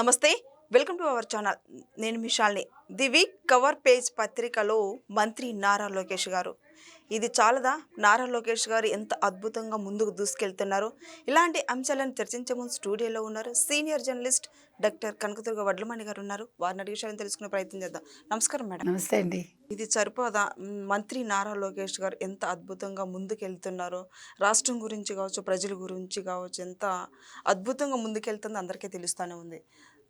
నమస్తే welcome to our channel. నేను మిషాల్ని. ది వీక్ కవర్ పేజ్ పత్రికలో మంత్రి నారా లోకేష్ గారు. ఇది చాలదా? నారా లోకేష్ గారు ఎంత అద్భుతంగా ముందుకు దూసుకెళ్తున్నారు? ఇలాంటి అంశాలను చర్చించే ముందు స్టూడియోలో ఉన్నారు senior journalist doctor Kanakadurga Vadlamani garu ఉన్నారు. వారిని అడిగే విషయాలను తెలుసుకునే ప్రయత్నం చేద్దాం. నమస్కారం మేడం. నమస్తే అండి. ఇది సరిపోదా? మంత్రి నారా లోకేష్ గారు ఎంత అద్భుతంగా ముందుకెళ్తున్నారో? రాష్ట్రం గురించి కావచ్చు ప్రజల గురించి కావచ్చు ఎంత అద్భుతంగా ముందుకెళ్తుందో అందరికీ తెలుస్తూనే ఉంది.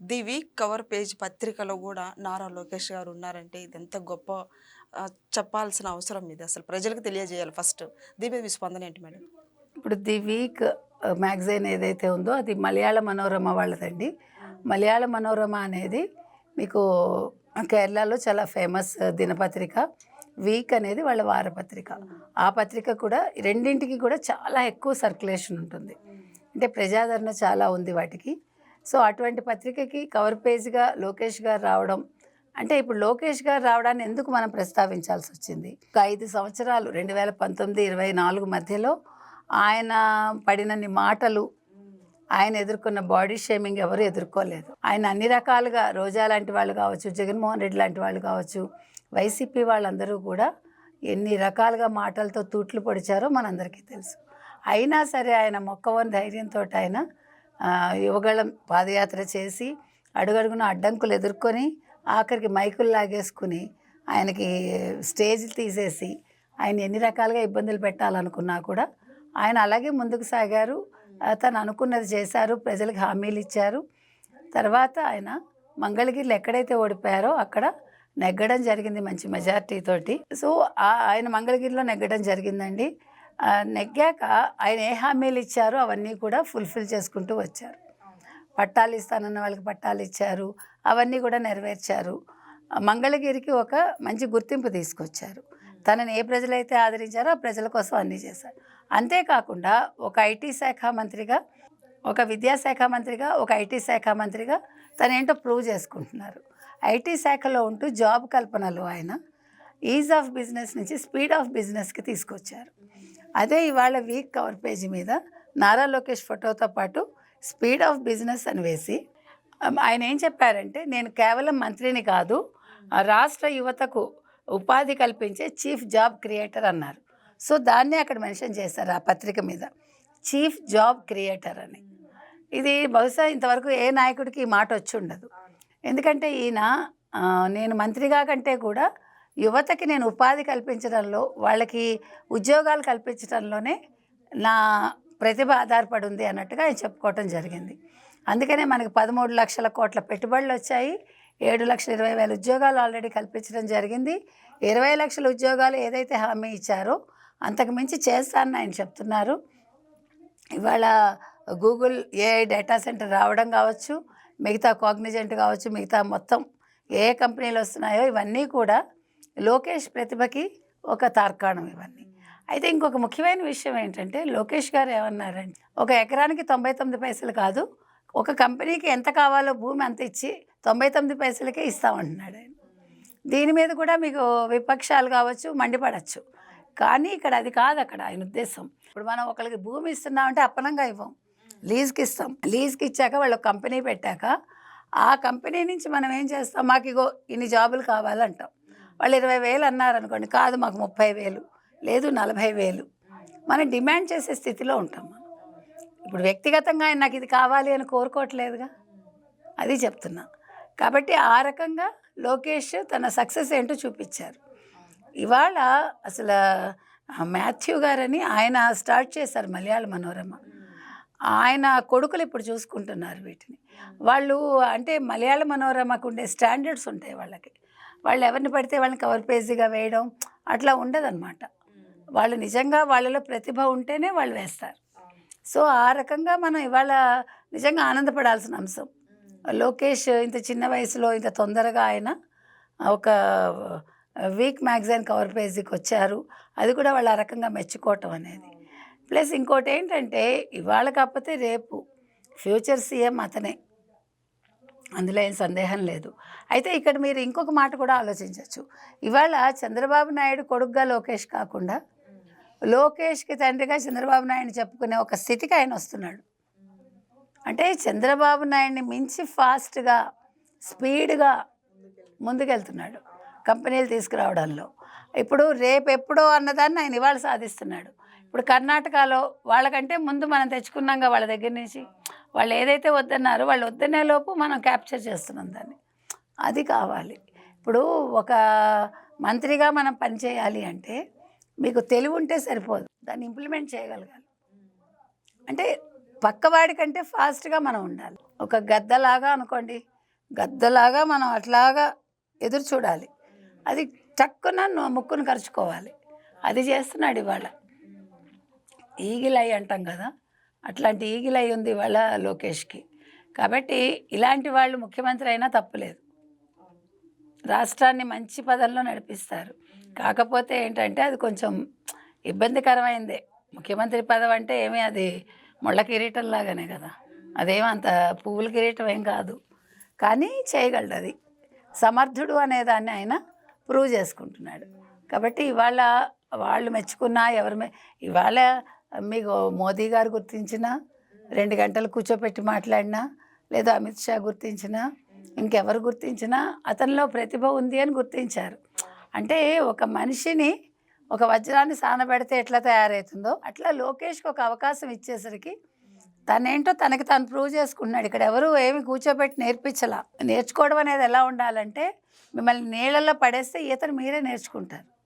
ది వీక్ కవర్ పేజ్ పత్రికలో కూడా నారా లోకేష్ గారు ఉన్నారంటే ఇది ఎంత గొప్ప చెప్పాల్సిన అవసరం ఇది అసలు ప్రజలకు తెలియజేయాలి ఫస్ట్. దీని మీద మీ స్పందన ఏంటి మేడం? ఇప్పుడు ది వీక్ మ్యాగజైన్ ఏదైతే ఉందో అది మలయాళ మనోరమ వాళ్ళదండి. మలయాళ మనోరమ అనేది మీకు కేరళలో చాలా ఫేమస్ దినపత్రిక. వీక్ అనేది వాళ్ళ వారపత్రిక. ఆ పత్రిక కూడా రెండింటికి కూడా చాలా ఎక్కువ సర్క్యులేషన్ ఉంటుంది. అంటే ప్రజాదరణ చాలా ఉంది వాటికి. సో అటువంటి పత్రికకి కవర్ పేజ్గా లోకేష్ గారు రావడం అంటే ఇప్పుడు లోకేష్ గారు రావడాన్ని ఎందుకు మనం ప్రస్తావించాల్సి వచ్చింది ఒక ఐదు సంవత్సరాలు రెండు వేల పంతొమ్మిది ఇరవై నాలుగు మధ్యలో ఆయన పడినన్ని మాటలు ఆయన ఎదుర్కొన్న బాడీ షేమింగ్ ఎవరు ఎదుర్కోలేదు. ఆయన అన్ని రకాలుగా రోజా లాంటి వాళ్ళు కావచ్చు జగన్మోహన్ రెడ్డి లాంటి వాళ్ళు కావచ్చు వైసీపీ వాళ్ళందరూ కూడా ఎన్ని రకాలుగా మాటలతో తూట్లు పొడిచారో మనందరికీ తెలుసు. అయినా సరే ఆయన మొక్కవని ధైర్యంతో ఆయన యువగళం పాదయాత్ర చేసి అడుగడుగున అడ్డంకులు ఎదుర్కొని ఆఖరికి మైకులు లాగేసుకుని ఆయనకి స్టేజ్ తీసేసి ఆయన ఎన్ని రకాలుగా ఇబ్బందులు పెట్టాలనుకున్నా కూడా ఆయన అలాగే ముందుకు సాగారు. తను అనుకున్నది చేశారు. ప్రజలకు హామీలు ఇచ్చారు. తర్వాత ఆయన మంగళగిరిలో ఎక్కడైతే ఓడిపోయారో అక్కడ నెగ్గడం జరిగింది మంచి మెజారిటీ తోటి సో ఆయన మంగళగిరిలో నెగ్గడం జరిగిందండి. నెగ్గాక ఆయన ఏ హామీలు ఇచ్చారో అవన్నీ కూడా ఫుల్ఫిల్ చేసుకుంటూ వచ్చారు. పట్టాలు ఇస్తానన్న వాళ్ళకి పట్టాలు ఇచ్చారు. అవన్నీ కూడా నెరవేర్చారు. మంగళగిరికి ఒక మంచి గుర్తింపు తీసుకొచ్చారు. తనని ఏ ప్రజలైతే ఆదరించారో ఆ ప్రజల కోసం అన్నీ చేశారు. అంతేకాకుండా ఒక ఐటీ శాఖ మంత్రిగా ఒక విద్యాశాఖ మంత్రిగా ఒక ఐటీ శాఖ మంత్రిగా తను ఏంటో ప్రూవ్ చేసుకుంటున్నారు. ఐటీ శాఖలో ఉంటూ జాబ్ కల్పనలు ఆయన ఈజ్ ఆఫ్ బిజినెస్ నుంచి స్పీడ్ ఆఫ్ బిజినెస్కి తీసుకొచ్చారు. అదే ఇవాళ వీక్ కవర్ పేజీ మీద నారా లోకేష్ ఫోటోతో పాటు స్పీడ్ ఆఫ్ బిజినెస్ అని వేసి ఆయన ఏం చెప్పారంటే నేను కేవలం మంత్రిని కాదు రాష్ట్ర యువతకు ఉపాధి కల్పించే చీఫ్ జాబ్ క్రియేటర్ అన్నారు. సో దాన్నే అక్కడ మెన్షన్ చేశారు ఆ పత్రిక మీద. చీఫ్ జాబ్ క్రియేటర్ అని. ఇది బహుశా ఇంతవరకు ఏ నాయకుడికి ఈ మాట వచ్చి ఉండదు. ఎందుకంటే ఈయన నేను మంత్రిగా కంటే కూడా యువతకి నేను ఉపాధి కల్పించడంలో వాళ్ళకి ఉద్యోగాలు కల్పించడంలోనే నా ప్రతిభ ఆధారపడి ఉంది అన్నట్టుగా ఆయన చెప్పుకోవటం జరిగింది. అందుకనే మనకి పదమూడు లక్షల కోట్ల పెట్టుబడులు వచ్చాయి. ఏడు లక్షల ఇరవై వేల ఉద్యోగాలు ఆల్రెడీ కల్పించడం జరిగింది. ఇరవై లక్షల ఉద్యోగాలు ఏదైతే హామీ ఇచ్చారో అంతకు మించి చేస్తానని ఆయన చెప్తున్నారు. ఇవాళ గూగుల్ ఏఐ డేటా సెంటర్ రావడం కావచ్చు మిగతా కాగ్నిజెంట్ కావచ్చు మిగతా మొత్తం ఏ కంపెనీలు వస్తున్నాయో ఇవన్నీ కూడా లోకేష్ ప్రతిభకి ఒక తార్కాణం ఇవన్నీ. అయితే ఇంకొక ముఖ్యమైన విషయం ఏంటంటే లోకేష్ గారు ఏమన్నారంటే ఒక ఎకరానికి తొంభై తొమ్మిది పైసలు కాదు ఒక కంపెనీకి ఎంత కావాలో భూమి అంత ఇచ్చి తొంభై తొమ్మిది పైసలకే ఇస్తామంటున్నాడు ఆయన. దీని మీద కూడా మీకు విపక్షాలు కావచ్చు మండిపడచ్చు. కానీ ఇక్కడ అది కాదు అక్కడ ఆయన ఉద్దేశం. ఇప్పుడు మనం ఒకరికి భూమి ఇస్తున్నామంటే అప్పనంగా ఇవ్వం. లీజ్కి ఇస్తాం. లీజ్కి ఇచ్చాక వాళ్ళు కంపెనీ పెట్టాక ఆ కంపెనీ నుంచి మనం ఏం చేస్తాం? మాకు ఇగో ఇన్ని జాబులు కావాలంటాం. వాళ్ళు ఇరవై వేలు అన్నారనుకోండి కాదు మాకు ముప్పై వేలు లేదు నలభై వేలు. మనం డిమాండ్ చేసే స్థితిలో ఉంటాం మనం. ఇప్పుడు వ్యక్తిగతంగా ఆయన నాకు ఇది కావాలి అని కోరుకోవట్లేదుగా? అది చెప్తున్నా. కాబట్టి ఆ రకంగా లోకేష్ తన సక్సెస్ ఏంటో చూపించారు. ఇవాళ అసలు మాథ్యూ గారని ఆయన స్టార్ట్ చేశారు మలయాళ మనోరమ. ఆయన కొడుకులు ఇప్పుడు చూసుకుంటున్నారు వీటిని. వాళ్ళు అంటే మలయాళ మనోరమకు ఉండే స్టాండర్డ్స్ ఉంటాయి వాళ్ళకి. వాళ్ళు ఎవరిని పడితే వాళ్ళని కవర్ పేజీగా వేయడం అట్లా ఉండదన్నమాట. వాళ్ళు నిజంగా వాళ్ళలో ప్రతిభ ఉంటేనే వాళ్ళు వేస్తారు. సో ఆ రకంగా మనం ఇవాళ నిజంగా ఆనందపడాల్సిన అంశం. లోకేష్ ఇంత చిన్న వయసులో ఇంత తొందరగా ఆయన ఒక వీక్ మ్యాగజైన్ కవర్ పేజీకి వచ్చారు. అది కూడా వాళ్ళు ఆ రకంగా మెచ్చుకోవటం అనేది. ప్లస్ ఇంకోటి ఏంటంటే ఇవాళ కాకపోతే రేపు ఫ్యూచర్ సీఎం అతనే. అందులో ఏం సందేహం లేదు. అయితే ఇక్కడ మీరు ఇంకొక మాట కూడా ఆలోచించవచ్చు ఇవాళ చంద్రబాబు నాయుడు కొడుకుగా లోకేష్ కాకుండా లోకేష్కి తండ్రిగా చంద్రబాబు నాయుడు చెప్పుకునే ఒక స్థితికి ఆయన వస్తున్నాడు. అంటే చంద్రబాబు నాయుడిని మించి ఫాస్ట్గా స్పీడ్గా ముందుకెళ్తున్నాడు కంపెనీలు తీసుకురావడంలో. ఇప్పుడు రేపు ఎప్పుడో అన్నదాన్ని ఆయన ఇవాళ సాధిస్తున్నాడు. ఇప్పుడు కర్ణాటకలో వాళ్ళకంటే ముందు మనం తెచ్చుకున్నాం వాళ్ళ దగ్గర నుంచి? వాళ్ళు ఏదైతే వద్దన్నారో వాళ్ళు వద్దనే లోపు మనం క్యాప్చర్ చేస్తున్నాం దాన్ని. అది కావాలి. ఇప్పుడు ఒక మంత్రిగా మనం పనిచేయాలి అంటే మీకు తెలివి ఉంటే సరిపోదు. దాన్ని ఇంప్లిమెంట్ చేయగలగాలి. అంటే పక్కవాడి కంటే ఫాస్ట్గా మనం ఉండాలి. ఒక గద్దలాగా అనుకోండి. గద్దలాగా మనం అట్లాగా ఎదురు చూడాలి. అది చక్కున ముక్కును ఖర్చుకోవాలి అది చేస్తున్నాడు ఇవాళ. ఈగిలై అంటాం కదా. అట్లాంటి ఈగిలై ఉంది ఇవాళ లోకేష్కి. కాబట్టి ఇలాంటి వాళ్ళు ముఖ్యమంత్రి అయినా తప్పులేదు రాష్ట్రాన్ని మంచి పదంలో నడిపిస్తారు. కాకపోతే ఏంటంటే అది కొంచెం ఇబ్బందికరమైందే. ముఖ్యమంత్రి పదవి అంటే ఏమీ అది ముళ్ళ కిరీటం లాగానే కదా. అదేమంత అంత పువ్వుల కిరీటం ఏం కాదు. కానీ చేయగలడు అది సమర్థుడు అనే దాన్ని ఆయన ప్రూవ్ చేసుకుంటున్నాడు. కాబట్టి ఇవాళ వాళ్ళు మెచ్చుకున్నా ఎవరు ఇవాళ మీకు మోదీ గారు గుర్తించినా రెండు గంటలు కూర్చోపెట్టి మాట్లాడినా లేదా అమిత్ షా గుర్తించినా ఇంకెవరు గుర్తించినా అతనిలో ప్రతిభ ఉంది అని గుర్తించారు. అంటే ఒక మనిషిని ఒక వజ్రాన్ని సానబెడితే ఎట్లా తయారవుతుందో అట్లా లోకేష్కి ఒక అవకాశం ఇచ్చేసరికి తనేంటో తనకి తను ప్రూవ్ చేసుకున్నాడు ఇక్కడ ఎవరు ఏమి కూర్చోబెట్టి నేర్పించలా. నేర్చుకోవడం అనేది ఎలా ఉండాలంటే మిమ్మల్ని నీళ్ళల్లో పడేస్తే ఈతను మీరే నేర్చుకుంటారు.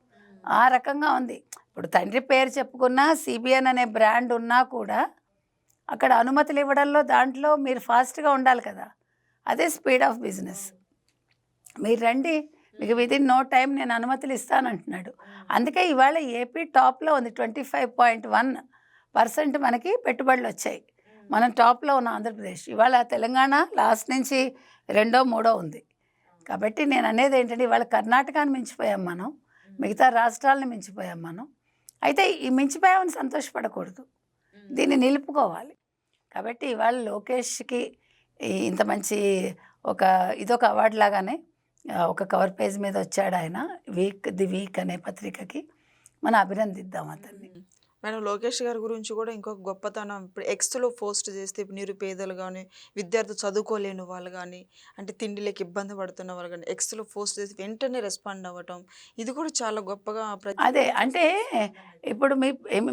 ఆ రకంగా ఉంది. ఇప్పుడు తండ్రి పేరు చెప్పుకున్నా సిబిఎన్ అనే బ్రాండ్ ఉన్నా కూడా అక్కడ అనుమతులు ఇవ్వడంలో దాంట్లో మీరు ఫాస్ట్గా ఉండాలి కదా. అదే స్పీడ్ ఆఫ్ బిజినెస్. మీరు రండి మీకు విదిన్ నో టైం నేను అనుమతులు ఇస్తానంటున్నాడు. అందుకే ఇవాళ ఏపీ టాప్లో ఉంది twenty five point one percent మనకి పెట్టుబడులు వచ్చాయి. మనం టాప్లో ఉన్న ఆంధ్రప్రదేశ్. ఇవాళ తెలంగాణ లాస్ట్ నుంచి రెండో మూడో ఉంది. కాబట్టి నేను అనేది ఏంటంటే ఇవాళ కర్ణాటకాన్ని మించిపోయాం మనం. మిగతా రాష్ట్రాలను మించిపోయాం మనం. అయితే ఈ మించిపోయామని సంతోషపడకూడదు. దీన్ని నిలుపుకోవాలి. కాబట్టి ఇవాళ లోకేష్కి ఇంత మంచి ఒక ఇదొక అవార్డు లాగానే ఒక కవర్ పేజ్ మీద వచ్చాడు ఆయన. వీక్ ది వీక్ అనే పత్రికకి. మనం అభినందిద్దాం అతన్ని. మేడం లోకేష్ గారి గురించి కూడా ఇంకొక గొప్పతనం. ఇప్పుడు ఎక్స్లో పోస్ట్ చేస్తే నిరుపేదలు కానీ విద్యార్థులు చదువుకోలేని వాళ్ళు కానీ అంటే తిండిలోకి ఇబ్బంది పడుతున్న వాళ్ళు కానీ ఎక్స్లో పోస్ట్ చేసి వెంటనే రెస్పాండ్ అవ్వటం. ఇది కూడా చాలా గొప్పగా ప్రతి అదే అంటే ఇప్పుడు మీ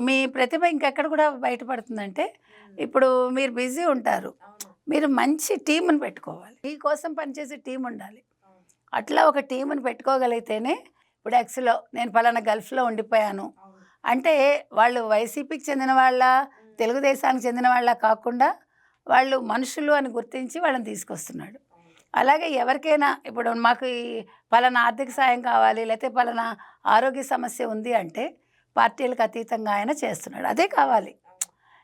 మీ ప్రతిభ ఇంకెక్కడ కూడా బయటపడుతుందంటే ఇప్పుడు మీరు బిజీ ఉంటారు. మీరు మంచి టీంని పెట్టుకోవాలి. మీకోసం పనిచేసే టీం ఉండాలి. అట్లా ఒక టీంని పెట్టుకోగలిగితేనే ఇప్పుడు ఎక్స్లో నేను పలానా గల్ఫ్లో ఉండిపోయాను. అంటే వాళ్ళు వైసీపీకి చెందిన వాళ్ళ తెలుగుదేశానికి చెందిన వాళ్ళ కాకుండా వాళ్ళు మనుషులు అని గుర్తించి వాళ్ళని తీసుకొస్తున్నాడు. అలాగే ఎవరికైనా ఇప్పుడు మాకు ఈ పలానా ఆర్థిక సాయం కావాలి లేకపోతే పలానా ఆరోగ్య సమస్య ఉంది అంటే పార్టీలకు అతీతంగా ఆయన చేస్తున్నాడు. అదే కావాలి.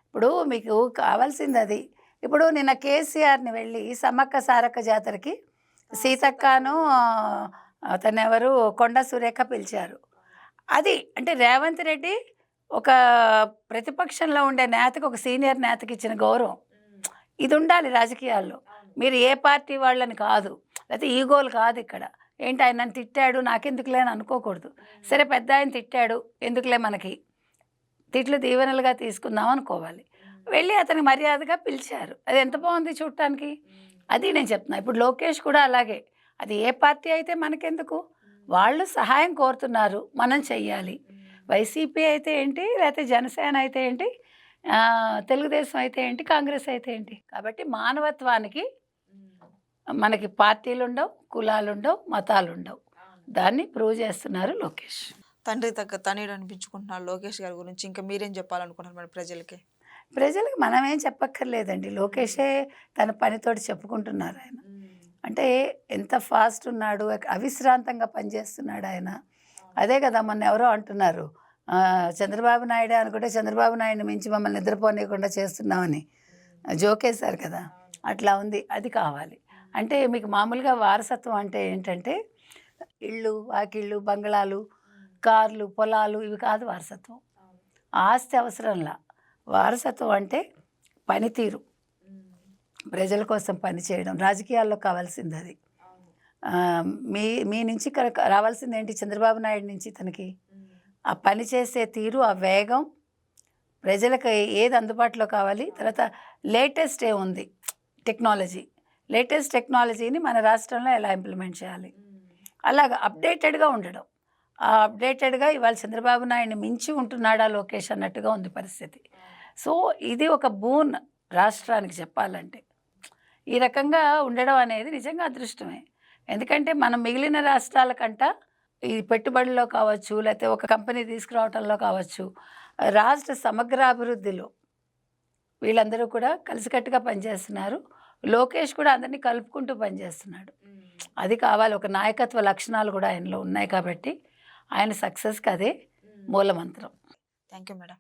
ఇప్పుడు మీకు కావాల్సింది అది. ఇప్పుడు నిన్న కేసీఆర్ని వెళ్ళి సమ్మక్క సారక్క జాతరకి సీతక్కను అతను ఎవరు కొండ సురేఖ పిలిచారు. అది అంటే రేవంత్ రెడ్డి ఒక ప్రతిపక్షంలో ఉండే నేతకి ఒక సీనియర్ నేతకి ఇచ్చిన గౌరవం. ఇది ఉండాలి రాజకీయాల్లో. మీరు ఏ పార్టీ వాళ్ళని కాదు. లేకపోతే ఈగోలు కాదు ఇక్కడ. ఏంటి ఆయన నన్ను తిట్టాడు నాకెందుకులే అని అనుకోకూడదు. సరే పెద్ద ఆయన తిట్టాడు ఎందుకులే మనకి? తిట్లు దీవెనలుగా తీసుకుందాం అనుకోవాలి. వెళ్ళి అతనికి మర్యాదగా పిలిచారు. అది ఎంత బాగుంది చూడటానికి? అది నేను చెప్తున్నా. ఇప్పుడు లోకేష్ కూడా అలాగే. అది ఏ పార్టీ అయితే మనకెందుకు? వాళ్ళు సహాయం కోరుతున్నారు. మనం చెయ్యాలి. వైసీపీ అయితే ఏంటి? లేకపోతే జనసేన అయితే ఏంటి? తెలుగుదేశం అయితే ఏంటి? కాంగ్రెస్ అయితే ఏంటి? కాబట్టి మానవత్వానికి మనకి పార్టీలు ఉండవు కులాలు ఉండవు మతాలు ఉండవు దాన్ని ప్రూవ్ చేస్తున్నారు లోకేష్. తండ్రి తగ్గ తనయుడు అనిపించుకుంటున్నారు లోకేష్ గారి గురించి. ఇంకా మీరేం చెప్పాలనుకుంటున్నారు మరి ప్రజలకి? ప్రజలకు మనమేం చెప్పక్కర్లేదండి. లోకేషే తన పనితోటి చెప్పుకుంటున్నారు ఆయన. అంటే ఎంత ఫాస్ట్ ఉన్నాడు అవిశ్రాంతంగా పనిచేస్తున్నాడు ఆయన. అదే కదా మొన్న ఎవరో అంటున్నారు చంద్రబాబు నాయుడు అనుకుంటే చంద్రబాబు నాయుడు మించి మమ్మల్ని నిద్రపోనీయకుండా చేస్తున్నామని. జోకేశారు కదా అట్లా ఉంది అది కావాలి. అంటే మీకు మామూలుగా వారసత్వం అంటే ఏంటంటే ఇళ్ళు వాకిళ్ళు బంగ్లాలు కార్లు పొలాలు ఇవి కాదు వారసత్వం. ఆస్తి అవసరంలా. వారసత్వం అంటే పనితీరు. ప్రజల కోసం పనిచేయడం రాజకీయాల్లో కావాల్సింది అది మీ మీ నుంచి ఇక్కడ రావాల్సింది ఏంటి? చంద్రబాబు నాయుడు నుంచి తనకి ఆ పని చేసే తీరు ఆ వేగం ప్రజలకు ఏది అందుబాటులో కావాలి? తర్వాత లేటెస్ట్ ఏ ఉంది? టెక్నాలజీ. లేటెస్ట్ టెక్నాలజీని మన రాష్ట్రంలో ఎలా ఇంప్లిమెంట్ చేయాలి? అలాగ అప్డేటెడ్గా ఉండడం. ఆ అప్డేటెడ్గా ఇవాళ చంద్రబాబు నాయుడిని మించి ఉంటున్నాడా లోకేష్ అన్నట్టుగా ఉంది పరిస్థితి. సో ఇది ఒక బూన్ రాష్ట్రానికి చెప్పాలంటే. ఈ రకంగా ఉండడం అనేది నిజంగా అదృష్టమే. ఎందుకంటే మనం మిగిలిన రాష్ట్రాల కంట ఈ పెట్టుబడిలో కావచ్చు లేకపోతే ఒక కంపెనీ తీసుకురావటంలో కావచ్చు రాష్ట్ర సమగ్ర అభివృద్ధిలో వీళ్ళందరూ కూడా కలిసికట్టుగా పనిచేస్తున్నారు. లోకేష్ కూడా అందరినీ కలుపుకుంటూ పనిచేస్తున్నాడు. అది కావాలి. ఒక నాయకత్వ లక్షణాలు కూడా ఆయనలో ఉన్నాయి కాబట్టి ఆయన సక్సెస్కి అదే మూలమంత్రం. Thank you madam.